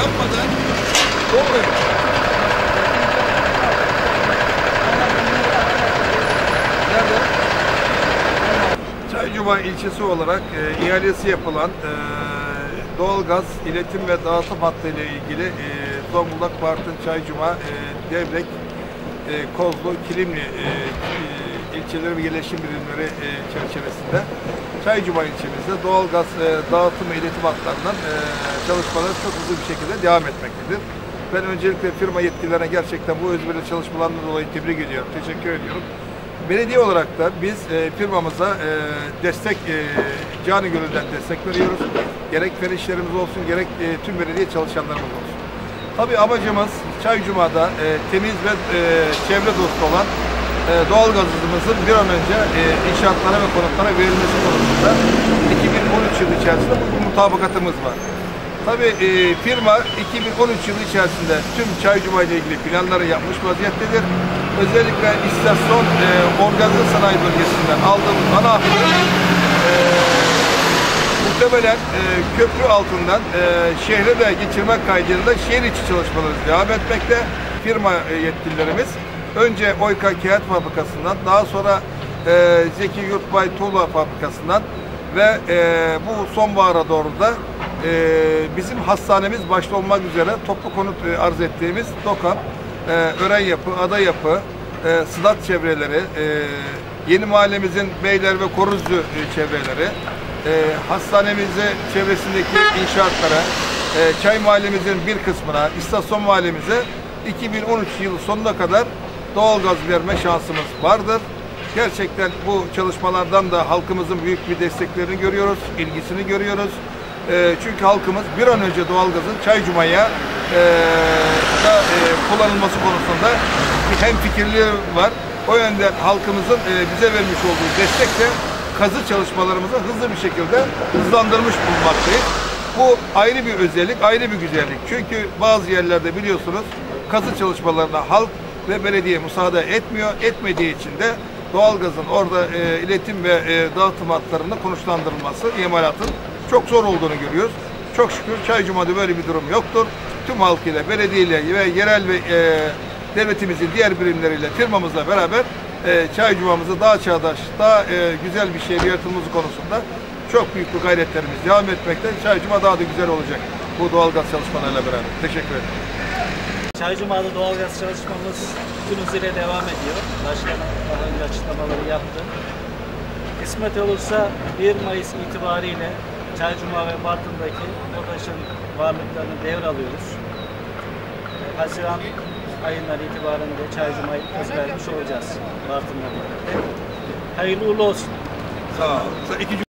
Yapmadan olmuyor. Nerede? Çaycuma ilçesi olarak e, ihalesi yapılan e, doğalgaz iletim ve dağıtım hattı ile ilgili e, Zonguldak, Bartın, Çaycuma, e, Devrek, e, Kozlu, Kilimli e, e, ilçeleri ve yerleşim birimleri e, çerçevesinde Çaycuma ilçemizde doğalgaz e, dağıtım ve iletim hatlarından e, çalışmalar çok hızlı bir şekilde devam etmektedir. Ben öncelikle firma yetkililerine gerçekten bu özverili çalışmalarından dolayı tebrik ediyorum, teşekkür ediyorum. Belediye olarak da biz e, firmamıza e, destek, e, canı gönülden destek veriyoruz. Gerek fen işlerimiz olsun, gerek e, tüm belediye çalışanlarımız olsun. Tabii amacımız Çaycuma'da e, temiz ve e, çevre dostu olan e, doğalgazımızın bir an önce e, inşaatlara ve konutlara verilmesi konusunda 2013 yılı içerisinde bu mutabakatımız var. Tabii e, firma 2013 yılı içerisinde tüm Çaycuma ile ilgili planları yapmış vaziyettedir. Özellikle istasyon e, organize sanayi bölgesinden aldığımız ana hattı e, muhtemelen e, köprü altından e, şehre de geçirmek kaydıyla şehir içi çalışmaları devam etmekte. Firma e, yetkililerimiz önce Oyka Kağıt Fabrikası'ndan daha sonra e, Zeki Yurtbay Tuğla Fabrikası'ndan ve e, bu sonbahara doğru da e, bizim hastanemiz başta olmak üzere toplu konut e, arz ettiğimiz DOKAM, e, Ören Yapı, Ada Yapı, e, Sıdat çevreleri, e, yeni mahallemizin Beyler ve Koruzcu e, çevreleri, e, hastanemizi çevresindeki inşaatlara, e, Çay mahallemizin bir kısmına, istasyon mahallemize 2013 yılı sonuna kadar doğalgaz verme şansımız vardır. Gerçekten bu çalışmalardan da halkımızın büyük bir desteklerini görüyoruz, ilgisini görüyoruz. E, çünkü halkımız bir an önce doğalgazın Çaycuma'ya e, da e, kullanılması konusunda bir hemfikirliği var. O yönden halkımızın e, bize vermiş olduğu destekle kazı çalışmalarımızı hızlı bir şekilde hızlandırmış bulunmaktayız. Bu ayrı bir özellik, ayrı bir güzellik. Çünkü bazı yerlerde biliyorsunuz kazı çalışmalarına halk ve belediye müsaade etmiyor. Etmediği için de doğalgazın orada e, iletim ve e, dağıtım hatlarında konuşlandırılması, imalatın çok zor olduğunu görüyoruz. Çok şükür Çaycuma'da böyle bir durum yoktur. Tüm halkıyla, belediyeyle ve yerel ve e, devletimizin diğer birimleriyle, firmamızla beraber e, Çaycuma'mızı daha çağdaş, daha e, güzel bir şehir yaratılması konusunda çok büyük bir gayretlerimiz devam etmekte. Çaycuma daha da güzel olacak bu doğalgaz çalışmalarıyla beraber. Teşekkür ederim. Çaycuma'da doğalgaz çalışmamız gün hızıyla devam ediyor. Başkan daha önce açıklamaları yaptı. Kısmet olursa 1 Mayıs itibariyle Çaycuma ve Bartın'daki BOTAŞ'ın varlıklarını devralıyoruz. Haziran ayından itibaren de Çaycuma'yı hız vermiş olacağız Bartın'la birlikte. Hayırlı uğurlu olsun. Sağ ol. İki